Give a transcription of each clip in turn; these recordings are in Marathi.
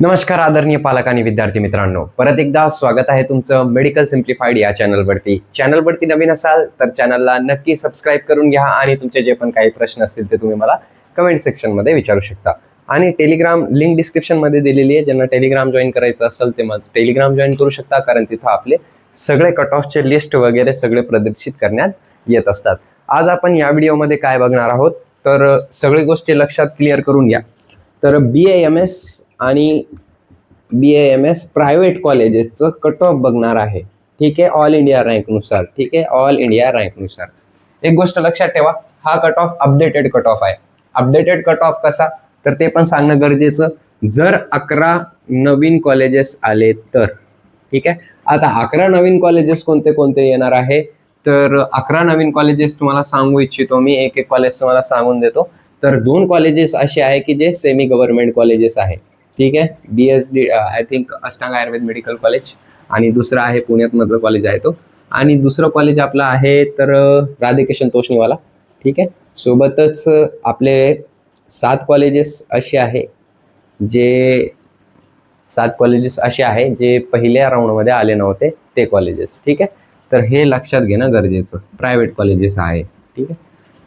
नमस्कार आदरणीय पालक आणि विद्यार्थी मित्रांनो. परत एकदा स्वागत आहे तुमचं मेडिकल सिम्प्लिफाईड या चॅनलवरती. चॅनलवरती नवीन असाल तर चॅनलला नक्की सबस्क्राईब करून घ्या आणि तुमचे जे पण काही प्रश्न असतील ते तुम्ही मला कमेंट सेक्शनमध्ये विचारू शकता. आणि टेलिग्राम लिंक डिस्क्रिप्शनमध्ये दिलेली आहे. ज्यांना टेलिग्राम जॉईन करायचं असेल ते मग टेलिग्राम जॉईन करू शकता. कारण तिथं आपले सगळे कट ऑफचे लिस्ट वगैरे सगळे प्रदर्शित करण्यात येत असतात. आज आपण या व्हिडिओमध्ये काय बघणार आहोत? तर सगळी गोष्टी लक्षात क्लिअर करून घ्या. तर बी एम एस आणि बी एम एस प्रायव्हेट कॉलेजेसचं कट ऑफ बघणार आहे. ठीक आहे? ऑल इंडिया रँकनुसार ठीक आहे? ऑल इंडिया रँकनुसार एक गोष्ट लक्षात ठेवा हा cut off updated cut off आहे. अपडेटेड कट ऑफ कसा? तर ते पण सांगणं गरजेचं. जर अकरा नवीन कॉलेजेस आले तर. ठीक आहे? आता अकरा नवीन कॉलेजेस कोणते कोणते येणार आहे? तर अकरा नवीन कॉलेजेस तुम्हाला सांगू इच्छितो मी. एक एक कॉलेज तुम्हाला सांगून देतो. तर दोन कॉलेजेस असे आहे की जे सेमी गव्हर्नमेंट कॉलेजेस आहे. ठीक आहे? B S D I think Ashtang Ayurved medical college आणि दुसरं आहे पुण्यात मधलं कॉलेज आहे तो. आणि दुसरं कॉलेज आपलं आहे तर uh, राधेकिशन तोषणीवाला. ठीक आहे? सोबतच uh, आपले सात कॉलेजेस असे आहे जे सात कॉलेजेस असे आहे जे पहिल्या राऊंडमध्ये आले नव्हते ते कॉलेजेस ठीक आहे? तर हे लक्षात घेणं गरजेचं. प्रायव्हेट कॉलेजेस आहे. ठीक आहे?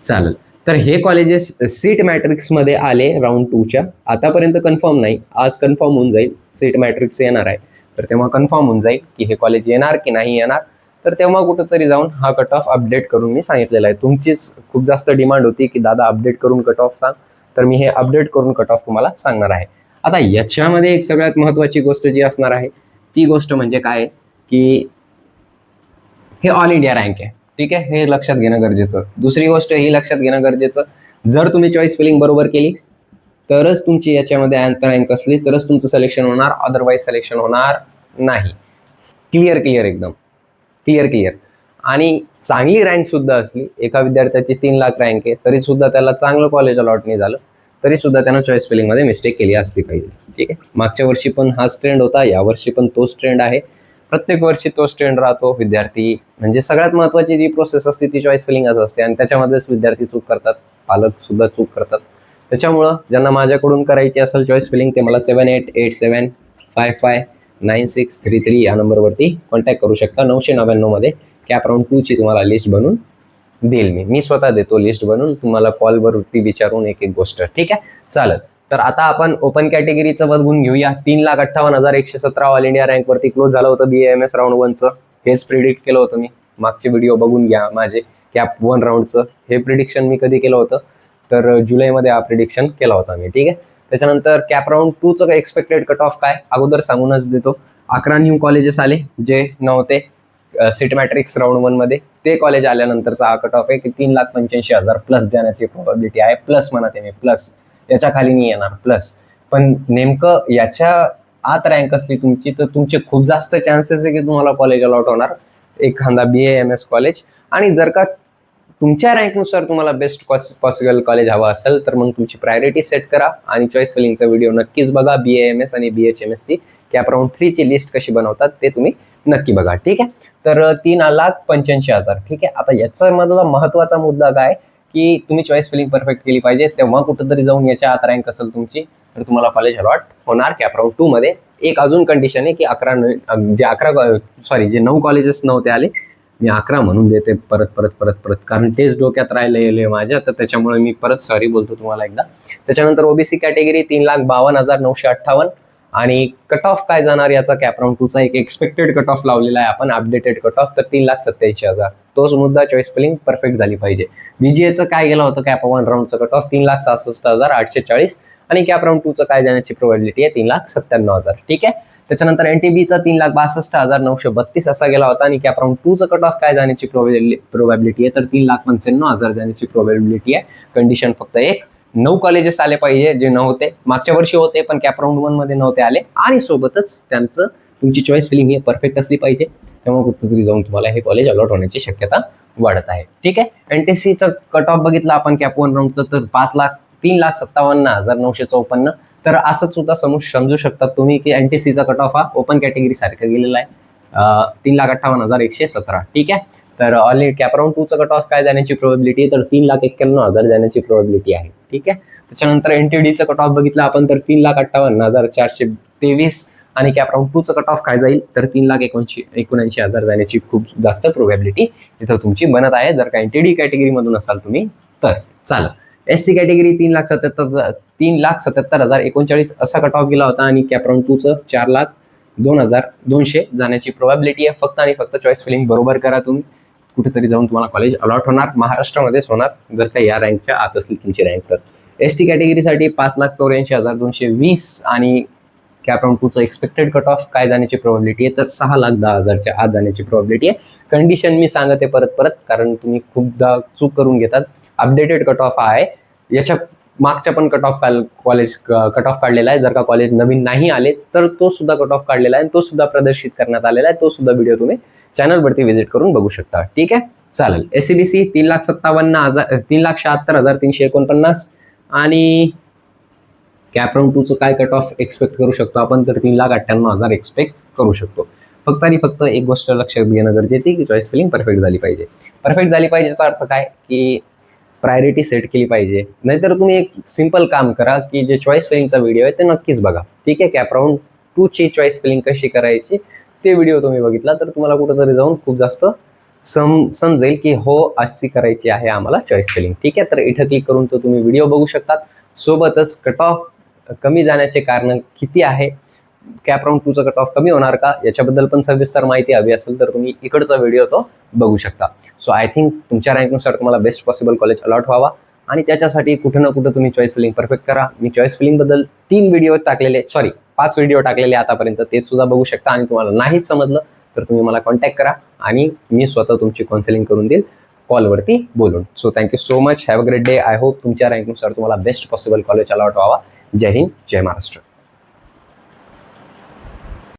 चालेल. तर हे कॉलेजेस सीट मॅट्रिक्समध्ये आले राऊंड टूच्या आतापर्यंत कन्फर्म नाही. आज कन्फर्म होऊन जाईल. सीट मॅट्रिक्स येणार आहे. तर तेव्हा कन्फर्म होऊन जाईल की हे कॉलेज येणार की नाही येणार. तर तेव्हा कुठंतरी जाऊन हा कट ऑफ अपडेट करून मी सांगितलेला आहे. तुमचीच खूप जास्त डिमांड होती की दादा अपडेट करून कट ऑफ सांग. तर मी हे अपडेट करून कट ऑफ तुम्हाला सांगणार आहे. आता याच्यामध्ये एक सगळ्यात महत्त्वाची गोष्ट जी असणार आहे ती गोष्ट म्हणजे काय? की हे ऑल इंडिया रँक आहे. ठीक आहे? हे लक्षात घेणं गरजेचं. दुसरी गोष्ट ही लक्षात घेणं गरजेचं. जर तुम्ही चॉईस फिलिंग बरोबर केली तरच तुमची याच्यामध्ये अँतर रँक असली तरच तुमचं सिलेक्शन होणार. अदरवाईज सिलेक्शन होणार नाही. क्लिअर क्लिअर एकदम. क्लिअर क्लिअर आणि चांगली रँक सुद्धा असली एका विद्यार्थ्याची तीन लाख रँक आहे तरी सुद्धा त्याला चांगलं कॉलेज अलॉट नाही झालं तरी सुद्धा त्यानं चॉईस फिलिंगमध्ये मिस्टेक केली असली पाहिजे. ठीक आहे? मागच्या वर्षी पण हाच ट्रेंड होता यावर्षी पण तोच ट्रेंड आहे. प्रत्येक वर्षी तो स्टँड राहतो विद्यार्थी. म्हणजे सगळ्यात महत्त्वाची जी प्रोसेस असते ती चॉईस फिलिंगच असते. आणि त्याच्यामध्येच विद्यार्थी चूक करतात. पालक सुद्धा चूक करतात. त्याच्यामुळं ज्यांना माझ्याकडून करायची असेल चॉईस फिलिंग ते मला seven eight eight seven five five nine six three three या नंबरवरती कॉन्टॅक्ट करू शकता. नऊशे नव्याण्णवमध्ये कॅप राऊंड टूची तुम्हाला लिस्ट बनवून देईल मी. मी स्वतः देतो लिस्ट बनवून तुम्हाला कॉलवरती विचारून एक एक गोष्ट. ठीक आहे? चालेल. तर आता आपण ओपन कॅटेगरीचं बघून घेऊया. तीन लाख अठ्ठावन्न हजार एकशे सतरा ऑल इंडिया रँकवरती क्लोज झालं होतं बी एम एस राऊंड वनचं हेच प्रिडिक्ट केलं होतं मी. मागचे व्हिडिओ बघून घ्या माझे कॅप वन राऊंडचं हे प्रिडिक्शन मी कधी केलं होतं? तर जुलैमध्ये हा प्रिडिक्शन केला होता मी. ठीक आहे? त्याच्यानंतर कॅप राऊंड टूचं एक्सपेक्टेड कट ऑफ काय? अगोदर सांगूनच देतो. अकरा न्यू कॉलेजेस आले जे नव्हते सीट मॅट्रिक्स राऊंड वनमध्ये. ते कॉलेज आल्यानंतरचा हा कट ऑफ आहे की तीन लाख पंच्याऐंशी हजार प्लस जाण्याची प्रॉबिलिटी आहे. प्लस म्हणत आहे मी प्लस याच्या खाली नाही येणार. प्लस पण नेमकं याच्या आत रँक असली तुमची तर तुमचे खूप जास्त चान्सेस आहे की तुम्हाला कॉलेज अलॉट होणार. एखादा बी एम एस कॉलेज आणि जर का तुमच्या रँकनुसार तुम्हाला बेस्ट पॉसिबल कॉलेज हवं असेल तर मग तुमची प्रायोरिटी सेट करा. आणि चॉईस फिलिंगचा व्हिडिओ नक्कीच बघा बी एम एस आणि B H M S C CAP round थ्रीची list कशी बनवतात ते तुम्ही नक्की बघा. ठीक आहे? तर तीन लाख पंच्याऐंशी हजार. ठीक आहे? आता याच्यामधला महत्त्वाचा मुद्दा काय? की तुम्ही चॉईस फिलिंग परफेक्ट केली पाहिजे. तेव्हा कुठंतरी जाऊन याच्या आत रँक असेल तुमची तर तुम्हाला कॉलेज अलॉट होणार कॅप राऊंड टू मध्ये. एक अजून कंडिशन आहे की अकरा न- जे अकरा सॉरी जे नऊ कॉलेजेस नव्हते आले मी अकरा म्हणून देते परत परत परत परत. कारण तेच डोक्यात राहिलेले माझ्या. तर त्याच्यामुळे मी परत सॉरी बोलतो तुम्हाला एकदा. त्याच्यानंतर ओबीसी कॅटेगरी तीन लाख बावन्न हजार नऊशे अठ्ठावन्न. आणि कट ऑफ काय जाणार याचा कॅप राऊंड टूचा एक एक्सपेक्टेड कट ऑफ लावलेला आहे आपण अपडेटेड कट ऑफ तर तीन लाख सत्याऐंशी हजार. तोच मुद्दा चॉईस फिलिंग परफेक्ट झाली पाहिजे. बीजीएचं काय गेलं होतं कॅप वन राऊंडचं कट ऑफ तीन लाख सहासष्ट हजार आठशे चाळीस. आणि कॅप राऊंड टूचं काय जाण्याची प्रोबॅबिलिटी आहे? तीन लाख सत्त्याण्णव हजार. ठीक आहे? त्याच्यानंतर एनटीबीचा तीन लाख बासष्ट हजार नऊशे बत्तीस असा गेला होता. आणि कॅप राऊंड टूचं कट ऑफ काय जाण्याची प्रोबॅबिलिटी आहे? तर तीन लाख पंच्याण्णव हजार जाण्याची प्रोबॅबिलिटी आहे. कंडिशन फक्त एक. नऊ कॉलेजेस आले पाहिजे जे नव्हते. मागच्या वर्षी होते पण कॅप राऊंड वनमध्ये नव्हते आले. आणि सोबतच त्यांचं तुमची चॉईस फिलिंग ही परफेक्ट असली पाहिजे. तेव्हा कुठेतरी जाऊन तुम्हाला हे कॉलेज अलॉट होण्याची शक्यता वाढत आहे. ठीक आहे? एनटीसीचं कट ऑफ बघितलं आपण कॅप वन राऊंडचं तर पाच लाख तीन लाख सत्तावन्न हजार नऊशे चौपन्न. तर असंच सुद्धा समजू समजू शकतात तुम्ही की एनटीसीचा कट ऑफ हा ओपन कॅटेगरी सारखा गेलेला आहे. तीन लाख अठ्ठावन्न हजार एकशे सतरा. ठीक आहे? तर ऑल कॅप टू टूचं कट ऑफ काय जाण्याची प्रोबॅबिलिटी तर तीन लाख एक्क्याण्णव हजार जाण्याची प्रोबॅबिलिटी आहे. ठीक आहे? त्याच्यानंतर एनटीडीचं कट ऑफ बघितलं आपण तर तीन लाख अठ्ठावन्न हजार चारशे तेवीस आणि कॅपराऊंड टूचं कट ऑफ काय जाईल? तर तीन लाख एकोणशी एकोणऐंशी हजार जाण्याची खूप जास्त प्रोबॅबिलिटी तिथं तुमची बनत आहे. जर का टी डी कॅटेगरीमधून असाल तुम्ही तर चालेल. एस सी कॅटेगरी तीन लाख सत्याहत्तर तीन लाख सत्याहत्तर हजार एकोणचाळीस असा कट ऑफ गेला होता आणि कॅप टूचं चार लाख दोन हजार दोनशे जाण्याची प्रोबॅबिलिटी आहे. फक्त आणि फक्त चॉईस फिलिंग बरोबर करा तुम्ही. कुठेतरी जाऊन तुम्हाला कॉलेज अलॉट होणार. महाराष्ट्रामध्येच होणार जर का या रँकच्या आत असेल तुमची रँक तर. एस टी कॅटेगरीसाठी पाच लाख चौऱ्याऐंशी हजार दोनशे वीस आणि कॅप राऊंड टूचं एक्सपेक्टेड कट ऑफ काय जाण्याची प्रॉबिलिटी आहे? तर सहा लाख दहा हजारच्या आत जाण्याची प्रॉबिलिटी आहे. कंडिशन मी सांगते परत परत कारण तुम्ही खूपदा चूक करून घेतात. अपडेटेड कट ऑफ आहे. याच्या मागच्या पण cut off college cut off काढलेला आहे. जर का कॉलेज नवीन नाही आले तर तो सुद्धा कट ऑफ काढलेला आहे आणि तो सुद्धा प्रदर्शित करण्यात आलेला आहे. तो सुद्धा व्हिडिओ तुम्ही चॅनलवरती व्हिजिट करून बघू शकता. ठीक आहे? चालेल. एस सी बी सी तीन लाख सत्तावन्न हजार तीन लाख शहात्तर हजार तीनशे एकोणपन्नास आणि कॅप राऊंड टूचं काय कट ऑफ एक्सपेक्ट करू शकतो आपण तर तीन लाख अठ्ठ्याण्णव हजार एक्सपेक्ट करू शकतो. फक्त आणि फक्त एक गोष्ट लक्षात घेणं गरजेचं की चॉईस फिलिंग परफेक्ट झाली पाहिजे. परफेक्ट झाली पाहिजे याचा अर्थ काय? की प्रायोरिटी सेट केली पाहिजे. नाहीतर तुम्ही एक सिंपल काम करा की जे चॉईस फिलिंगचा व्हिडिओ आहे ते नक्कीच बघा. ठीक आहे? कॅप राऊंड टूची चॉईस फिलिंग कशी करायची? ते व्हिडिओ तुम्ही बघितला तर तुम्हाला कुठंतरी जाऊन खूप जास्त सम समजेल की हो अशी करायची आहे आम्हाला चॉईस सेलिंग ठीक आहे? तर इथं क्लिक करून तो तुम्ही व्हिडिओ बघू शकतात. सोबतच कट ऑफ कमी जाण्याचे कारण किती आहे? कॅप राऊंड टूचा कट ऑफ कमी होणार का? याच्याबद्दल पण सविस्तर माहिती हवी असेल तर तुम्ही इकडचा व्हिडिओ तो बघू शकता. सो आय थिंक तुमच्या रँकनुसार तुम्हाला बेस्ट पॉसिबल कॉलेज अलॉट व्हावा. आणि त्याच्यासाठी कुठं ना कुठं तुम्ही चॉईस फिलिंग परफेक्ट करा. मी चॉईस फिलिंगबद्दल तीन व्हिडिओ टाकलेले सॉरी पाच व्हिडिओ टाकलेले आतापर्यंत ते सुद्धा बघू शकता. आणि तुम्हाला नाहीच समजलं तर तुम्ही मला कॉन्टॅक्ट करा आणि मी स्वतः तुमची काउन्सिलिंग करून देईल कॉलवरती बोलून. So thank you so much have a great day I hope तुमच्या रँकनुसार तुम्हाला बेस्ट पॉसिबल कॉलेज अलॉट व्हावा. जय हिंद जय महाराष्ट्र.